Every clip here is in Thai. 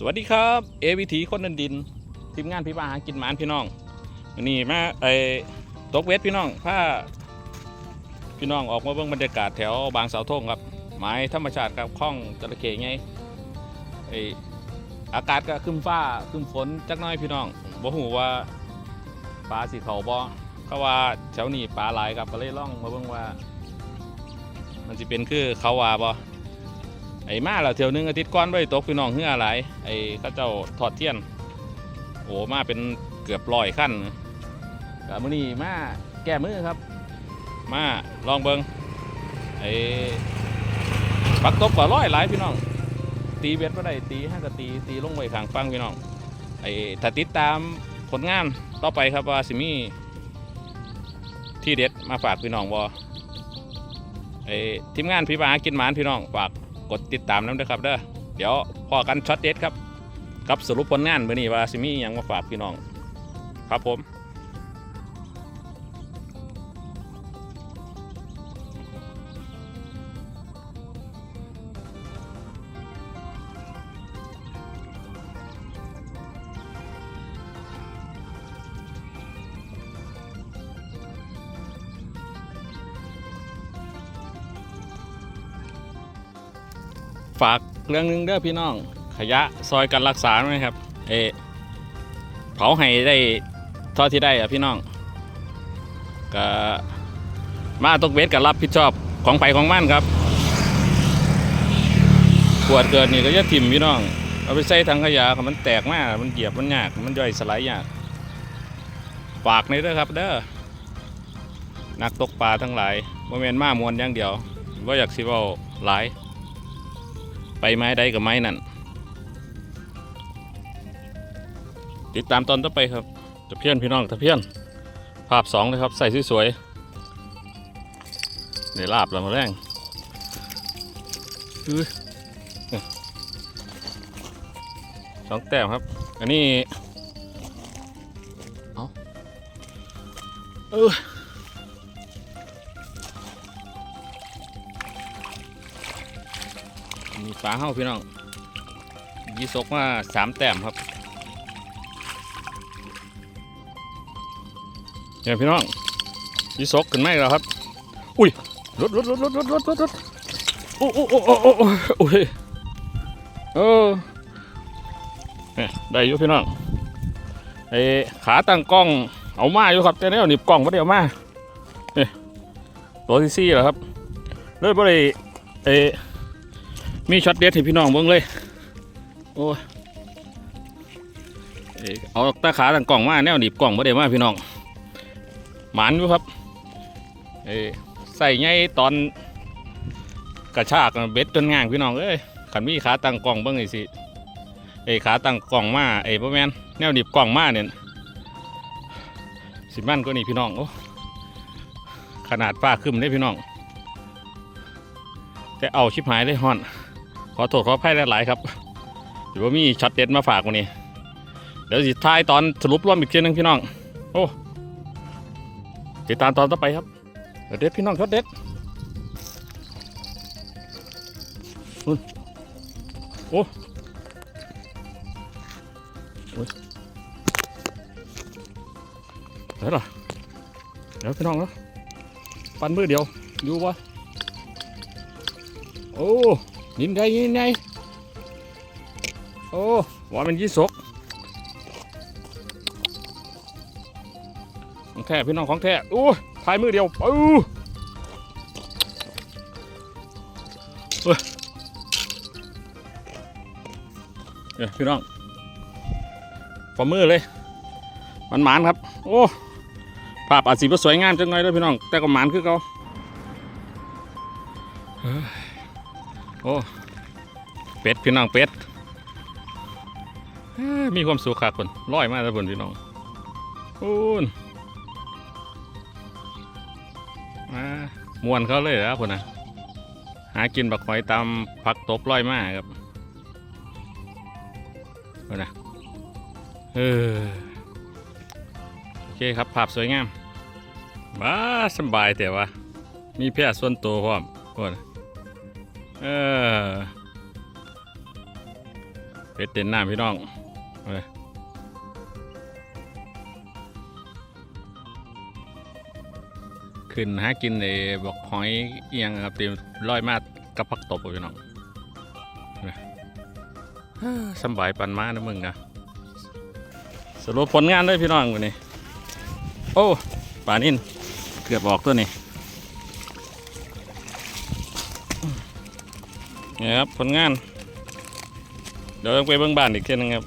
สวัสดีครับเอวิถีคนนันดินทีมงานพี่บ้าหากินหมานพี่น้องวันนี้มาไอ้ตกเวทพี่น้องผ้าพี่น้องออกมาเบิ่งบรรยากาศแถวบางเสาธงครับหมายธรรมชาติครับคล่องจระเข้ไงไออากาศก็คึมฟ้าคึมฝนจักน้อยพี่น้องบ่หูว่าปลาสีเขาบ่เขาว่าแถวนี้ปลาหลายครับก็เลยล่องมาเบิ่งว่า มันสิเป็นคือเขาว่าบ่ ไอ้มาแล้วเที่ยวหนึงอาทิตย์ก่อนไปตกพี่น้องเฮือหลายไอ้เข้าเจ้าถอดเทียน โอ้มาเป็นเกือบร้อยขั้นกับมื้อนี้มาแก้มือครับ มาลองเบิงไอ้ปักตบก็ร้อยหลายพี่น้อง ตีเบ็ดบ่ได้ตีห้าก็ตีตีลงไว้ข้างฟังพี่น้องไอ้ถ้าติดตามผลงานต่อไปครับว่าสิมีที่เด็ดมาฝากพี่น้องบ่ไอ้ทีมงานพี่บาหากินหมานพี่น้องฝาก กดติดตามน้ำด้วยครับเด้อเดี๋ยวพอกันช็อตเด็ดครับ กับสรุปผลงานเมื่อนี้ว่าซิมี่ยังมาฝากพี่น้อง ครับผม เรื่องหนึงเด้อพี่น้อง ขยะซอยกันรักษาไหมครับเออเผาให้ได้ท่าที่ได้อะพี่น้องก็มาตกเวทกับรับผิดชอบของไปของมันครับขวดเกิดนี่ก็จะถิ่มพี่น้อง เอาไปใส่ถังขยะครับมันแตกมากมันเหยียบมันยาก มันย่อยสลายยากฝากนอยเด้อครับ เด้อนักตกปลาทั้งหลายบ่แม่นมามวนอย่างเดียวว่าอยากสิเว้าหลาย ไปไม้ใดกับไม้นั่นติดตามตอนต่อไปครับตะเพียนพี่น้องตะเพียน ภาพสองเลยครับ ใส่สวยๆในลาบแล้วมาแรงอสองแต้มครับ อันนี้ เอาเออ มีปลาเฮ้าพี่น้องยีสกมาสามแต้มครับเนี่ยพี่น้องยีสกขึ้นไหมแล้วครับ อุ้ยรถรถรถรถรถรถรถรถโอ้โอ้โอ้โอ้โอ้โอ้โอ้ยเออเนี่ยได้อยู่พี่น้องไอ้ขาตั้งกล้องเอามาอยู่ครับแต่เนี่ยหนีบกล้องไม่ได้เอามาเนี่ยตัวที่สี่แล้วครับเลยบ่ได้ไอ้ มีช็อตเด็ดให้พี่น้องเบิ่งเลยโอ้ยเอ้ยเอาตาขาต่างกล่องมาแนวหนีบกล่องมาได้มาพี่น้อง หมานอยู่ครับเอใส่ไงตอนกระชากเบ็ดจนง่างพี่น้องเอ้ยขันมีขาตั้งกล่องเบิ่งไอ้สิไอ้ขาตั้งกล่องมาไอ้พ่อแมนแนวหนีบกล่องมาเนี่ยสิมันก็นี่พี่น้องโอ้ขนาดฟ้าขึ้นได้พี่น้อง แต่เอาชิบหายเลยฮอน ขอโทษขออภัยหลายๆครับเดี๋ยวว่ามีช็อตเด็ดมาฝากวันนี้ เดี๋ยวสิท้ายตอนสรุปรวมอีกทีนึงพี่น้อง โอ้ติดตามตอนต่อไปครับเด็ดพี่น้องช็อตเด็ดอุ๊ยโอ้โอ้ยเดี๋ยวเหรอเดี๋ยวพี่น้องเนาะปันมือเดียวอยู่วะโอ้ ยินไงยินไงโอ้ว่ามันยี่สกของแท้พี่น้องของแท้โอ้พายมือเดียวเอ้าเฮ้ยเนี่ยพี่น้องฝ่ามือเลยมันหมานครับ โอ้ภาพอาจสีสวยงามจังเลยด้อพี่น้อง แต่ก็หมานคือเขา อ้เป็ดพี่น้องเป็ดมีความสุขครับคนร้อยมากแล้วคนพี่น้องโอ้นมามวนเขาเลยแล้วคนนะหากินบักหอยตามผักตบร้อยมาครับเอานะเออโอเคครับภาพสวยงามว้าสบายแต่ว่ามีแพร่ส่วนตัวพร้อมโอ้นะ เออเป็ดเด่นหน้าพี่น้องเอาเลยขึ้นหากินไอ้บอกหอยเอียงครับเตรียมร้อยมากับผักตบพี่น้องเอาเลยสบายปันมานะมึงนะสรุปผลงานด้วยพี่น้องวันนี้ โอ้ป่านินเกือบออกตัวนี้ นี่ครับผลงาน เดี๋ยวต้องไปเบิ่งบ้านอีกเทีนึงครับ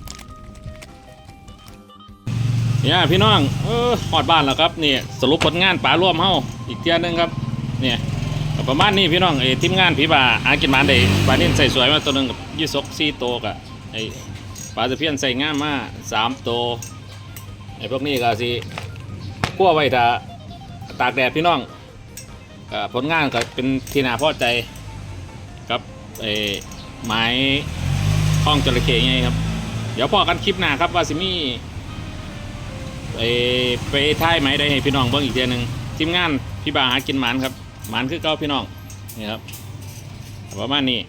เนี่ยพี่น้องเออหอดบ้านแล้วครับนี่สรุปผลงานป่าร่วมเฮาอีกเทียนึงครับเนี่ยก็ประมาณนี้พี่น้องไอ้ทีมงานพี่บ่าหากินมานได้ปลานิ่นใส่สวยมาตัวหนึงกับยี่สกสี่ตัวกับไอ้ปลาตะเพียนใส่งามมาสามโตไอ้พวกนี้ก็สิคั่วไว้ถ้าตากแดดพี่น้องผลงานก็เป็นที่น่าพอใจ ไอ้ไม้ห้องจระเข้ไงครับ เดี๋ยวพอกันคลิปหน้าครับว่าสิมีไปไปท้ายไหมได้ให้พี่น้องเบิ่งอีกเทียหนึ่งทีมงานพี่บาหากินหมานครับหมานคือเก้าพี่น้องนี่ครับประมาณนี้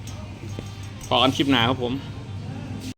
พอกันคลิปหน้าครับผม